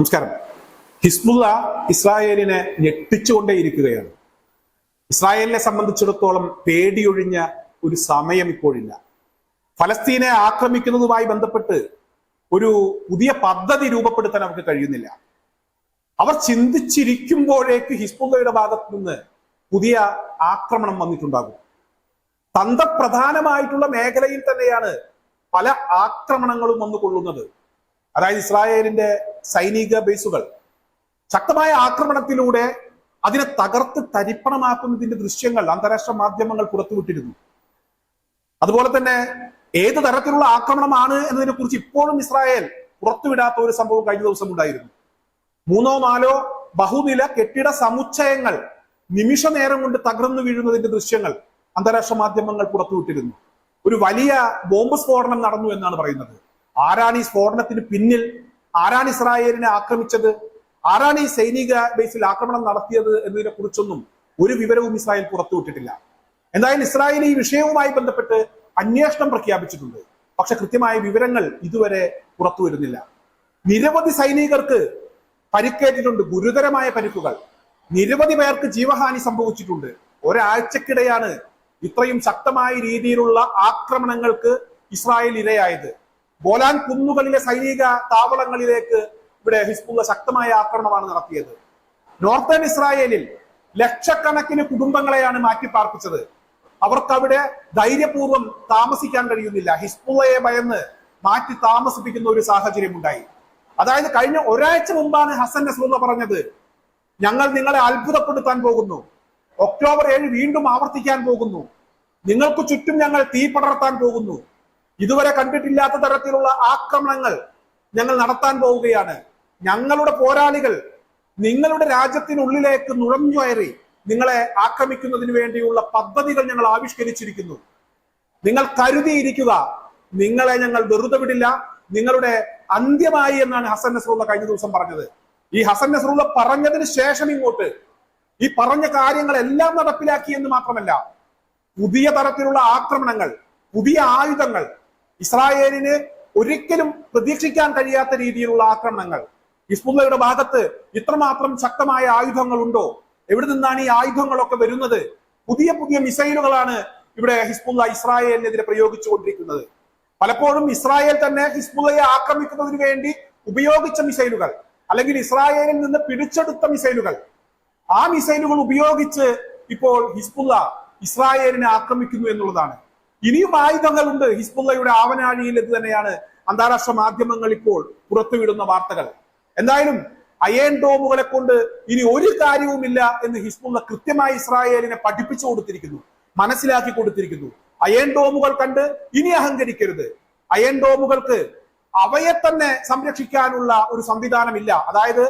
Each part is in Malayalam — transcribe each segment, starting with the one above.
നമസ്കാരം. ഹിസ്ബുള്ള ഇസ്രായേലിനെ ഞെട്ടിച്ചുകൊണ്ടേയിരിക്കുകയാണ്. ഇസ്രായേലിനെ സംബന്ധിച്ചിടത്തോളം പേടിയൊഴിഞ്ഞ ഒരു സമയം ഇപ്പോഴില്ല. ഫലസ്തീനെ ആക്രമിക്കുന്നതുമായി ബന്ധപ്പെട്ട് ഒരു പുതിയ പദ്ധതി രൂപപ്പെടുത്താൻ അവർക്ക് കഴിയുന്നില്ല. അവർ ചിന്തിച്ചിരിക്കുമ്പോഴേക്ക് ഹിസ്ബുള്ളയുടെ ഭാഗത്ത് നിന്ന് പുതിയ ആക്രമണം വന്നിട്ടുണ്ടാകും. തന്ത്രപ്രധാനമായിട്ടുള്ള മേഖലയിൽ തന്നെയാണ് പല ആക്രമണങ്ങളും വന്നു കൊള്ളുന്നത് അതായത് ഇസ്രായേലിന്റെ സൈനിക ബേസുകൾ ശക്തമായ ആക്രമണത്തിലൂടെ അതിനെ തകർത്ത് തരിപ്പണമാക്കുന്നതിന്റെ ദൃശ്യങ്ങൾ അന്താരാഷ്ട്ര മാധ്യമങ്ങൾ പുറത്തുവിട്ടിരുന്നു. അതുപോലെ തന്നെ ഏത് തരത്തിലുള്ള ആക്രമണമാണ് എന്നതിനെ കുറിച്ച് ഇപ്പോഴും ഇസ്രായേൽ പുറത്തുവിടാത്ത ഒരു സംഭവം കഴിഞ്ഞ ദിവസം ഉണ്ടായിരുന്നു. മൂന്നോ നാലോ ബഹുനില കെട്ടിട സമുച്ചയങ്ങൾ നിമിഷ നേരം കൊണ്ട് തകർന്നു വീഴുന്നതിന്റെ ദൃശ്യങ്ങൾ അന്താരാഷ്ട്ര മാധ്യമങ്ങൾ പുറത്തുവിട്ടിരുന്നു. ഒരു വലിയ ബോംബ് സ്ഫോടനം നടന്നു എന്നാണ് പറയുന്നത്. ആരാണ് ഈ സ്ഫോടനത്തിന് പിന്നിൽ? ആരാണ് ഇസ്രായേലിനെ ആക്രമിച്ചത്? ആരാണ് ഈ സൈനിക ബേസിൽ ആക്രമണം നടത്തിയത് എന്നതിനെ കുറിച്ചൊന്നും ഒരു വിവരവും ഇസ്രായേൽ പുറത്തുവിട്ടിട്ടില്ല എന്തായാലും ഇസ്രായേൽ ഈ വിഷയവുമായി ബന്ധപ്പെട്ട് അന്വേഷണം പ്രഖ്യാപിച്ചിട്ടുണ്ട്. പക്ഷെ കൃത്യമായ വിവരങ്ങൾ ഇതുവരെ പുറത്തു വരുന്നില്ല. നിരവധി സൈനികർക്ക് പരിക്കേറ്റിട്ടുണ്ട് ഗുരുതരമായ പരിക്കുകൾ. നിരവധി പേർക്ക് ജീവഹാനി സംഭവിച്ചിട്ടുണ്ട്. ഒരാഴ്ചക്കിടെയാണ് ഇത്രയും ശക്തമായ രീതിയിലുള്ള ആക്രമണങ്ങൾക്ക് ഇസ്രായേൽ ഇരയായത്. ബോലാൻ കുന്നുകളിലെ സൈനിക താവളങ്ങളിലേക്ക് ഇവിടെ ഹിസ്ബുള്ള ശക്തമായ ആക്രമണമാണ് നടത്തിയത്. നോർത്തേൺ ഇസ്രായേലിൽ ലക്ഷക്കണക്കിന് കുടുംബങ്ങളെയാണ് മാറ്റിപ്പാർപ്പിച്ചത്. അവർക്ക് അവിടെ ധൈര്യപൂർവം താമസിക്കാൻ കഴിയുന്നില്ല. ഹിസ്ബുള്ളയെ ഭയന്ന് മാറ്റി താമസിപ്പിക്കുന്ന ഒരു സാഹചര്യം ഉണ്ടായി അതായത് കഴിഞ്ഞ ഒരാഴ്ച മുമ്പാണ് ഹസൻ നസ്രുള്ള പറഞ്ഞത് ഞങ്ങൾ നിങ്ങളെ അത്ഭുതപ്പെടുത്താൻ പോകുന്നു. ഒക്ടോബർ ഏഴ് വീണ്ടും ആവർത്തിക്കാൻ പോകുന്നു. നിങ്ങൾക്ക് ചുറ്റും ഞങ്ങൾ തീ പടർത്താൻ പോകുന്നു. ഇതുവരെ കണ്ടിട്ടില്ലാത്ത തരത്തിലുള്ള ആക്രമണങ്ങൾ ഞങ്ങൾ നടത്താൻ പോവുകയാണ്. ഞങ്ങളുടെ പോരാളികൾ നിങ്ങളുടെ രാജ്യത്തിനുള്ളിലേക്ക് നുഴഞ്ഞു കയറി നിങ്ങളെ ആക്രമിക്കുന്നതിന് വേണ്ടിയുള്ള പദ്ധതികൾ ഞങ്ങൾ ആവിഷ്കരിച്ചിരിക്കുന്നു. നിങ്ങൾ കരുതിയിരിക്കുക നിങ്ങളെ ഞങ്ങൾ വെറുതെ വിടില്ല നിങ്ങളുടെ അന്ത്യമായി എന്നാണ് ഹസൻ നസറുള്ള കഴിഞ്ഞ ദിവസം പറഞ്ഞത്. ഈ ഹസൻ നസറുള്ള പറഞ്ഞതിന് ശേഷം ഇങ്ങോട്ട് ഈ പറഞ്ഞ കാര്യങ്ങളെല്ലാം നടപ്പിലാക്കി എന്ന് മാത്രമല്ല പുതിയ തരത്തിലുള്ള ആക്രമണങ്ങൾ പുതിയ ആയുധങ്ങൾ ഇസ്രായേലിന് ഒരിക്കലും പ്രതീക്ഷിക്കാൻ കഴിയാത്ത രീതിയിലുള്ള ആക്രമണങ്ങൾ. ഹിസ്ബുള്ളയുടെ ഭാഗത്ത് ഇത്രമാത്രം ശക്തമായ ആയുധങ്ങൾ ഉണ്ടോ എവിടെ നിന്നാണ് ഈ ആയുധങ്ങളൊക്കെ വരുന്നത്? പുതിയ പുതിയ മിസൈലുകളാണ് ഇവിടെ ഹിസ്ബുള്ള ഇസ്രായേലിനെതിരെ പ്രയോഗിച്ചുകൊണ്ടിരിക്കുന്നത്. പലപ്പോഴും ഇസ്രായേൽ തന്നെ ഹിസ്ബുള്ളയെ ആക്രമിക്കുന്നതിന് വേണ്ടി ഉപയോഗിച്ച മിസൈലുകൾ അല്ലെങ്കിൽ ഇസ്രായേലിൽ നിന്ന് പിടിച്ചെടുത്ത മിസൈലുകൾ. ആ മിസൈലുകൾ ഉപയോഗിച്ച് ഇപ്പോൾ ഹിസ്ബുള്ള ഇസ്രായേലിനെ ആക്രമിക്കുന്നു എന്നുള്ളതാണ്. ഇനിയും ആയുധങ്ങളുണ്ട്. ഹിസ്ബുള്ളയുടെ ആവനാഴിയിൽ ഇത് തന്നെയാണ്. അന്താരാഷ്ട്ര മാധ്യമങ്ങൾ ഇപ്പോൾ പുറത്തുവിടുന്ന വാർത്തകൾ. എന്തായാലും അയേൺ ഡോമുകളെ കൊണ്ട് ഇനി ഒരു കാര്യവുമില്ല എന്ന് ഹിസ്ബുള്ള കൃത്യമായി ഇസ്രായേലിനെ പഠിപ്പിച്ചു കൊടുത്തിരിക്കുന്നു. മനസ്സിലാക്കി കൊടുത്തിരിക്കുന്നു. അയേൺ ഡോമുകൾ കണ്ട് ഇനി അഹങ്കരിക്കരുത്. അയേൺ ഡോമുകൾക്ക് അവയെ തന്നെ സംരക്ഷിക്കാനുള്ള ഒരു സംവിധാനമില്ല. അതായത്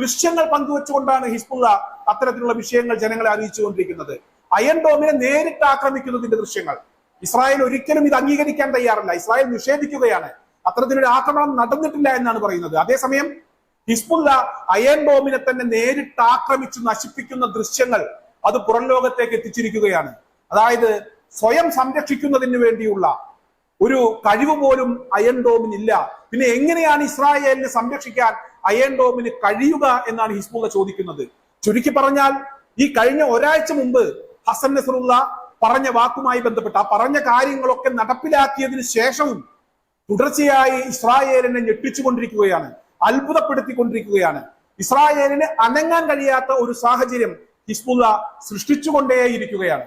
ദൃശ്യങ്ങൾ പങ്കുവെച്ചുകൊണ്ടാണ് ഹിസ്ബുള്ള അത്തരത്തിലുള്ള വിഷയങ്ങൾ ജനങ്ങളെ അറിയിച്ചുകൊണ്ടിരിക്കുന്നത്. അയൺ ഡോമിനെ നേരിട്ട് ആക്രമിക്കുന്നതിന്റെ ദൃശ്യങ്ങൾ. ഇസ്രായേൽ ഒരിക്കലും ഇത് അംഗീകരിക്കാൻ തയ്യാറല്ല. ഇസ്രായേൽ നിഷേധിക്കുകയാണ്. അത്തരത്തിലൊരു ആക്രമണം നടന്നിട്ടില്ല എന്നാണ് പറയുന്നത്. അതേസമയം ഹിസ്ബുല്ല അയൻ ബോമിനെ തന്നെ നേരിട്ട് ആക്രമിച്ചു നശിപ്പിക്കുന്ന ദൃശ്യങ്ങൾ അത് പുറം ലോകത്തേക്ക് എത്തിച്ചിരിക്കുകയാണ്. അതായത് സ്വയം സംരക്ഷിക്കുന്നതിന് വേണ്ടിയുള്ള ഒരു കഴിവ് പോലും അയൺ ഡോമിനില്ല പിന്നെ എങ്ങനെയാണ് ഇസ്രായേലിനെ സംരക്ഷിക്കാൻ അയൺ ഡോമിന് കഴിയുക എന്നാണ് ഹിസ്ബുല്ല ചോദിക്കുന്നത്. ചുരുക്കി പറഞ്ഞാൽ ഈ കഴിഞ്ഞ ഒരാഴ്ച മുമ്പ് ഹസൻ നസറുള്ള പറഞ്ഞ വാക്കുമായി ബന്ധപ്പെട്ട് ആ പറഞ്ഞ കാര്യങ്ങളൊക്കെ നടപ്പിലാക്കിയതിനു ശേഷവും തുടർച്ചയായി ഇസ്രായേലിനെ ഞെട്ടിച്ചുകൊണ്ടിരിക്കുകയാണ് അത്ഭുതപ്പെടുത്തിക്കൊണ്ടിരിക്കുകയാണ്. ഇസ്രായേലിന് അനങ്ങാൻ കഴിയാത്ത ഒരു സാഹചര്യം ഹിസ്ബുള്ള സൃഷ്ടിച്ചുകൊണ്ടേയിരിക്കുകയാണ്.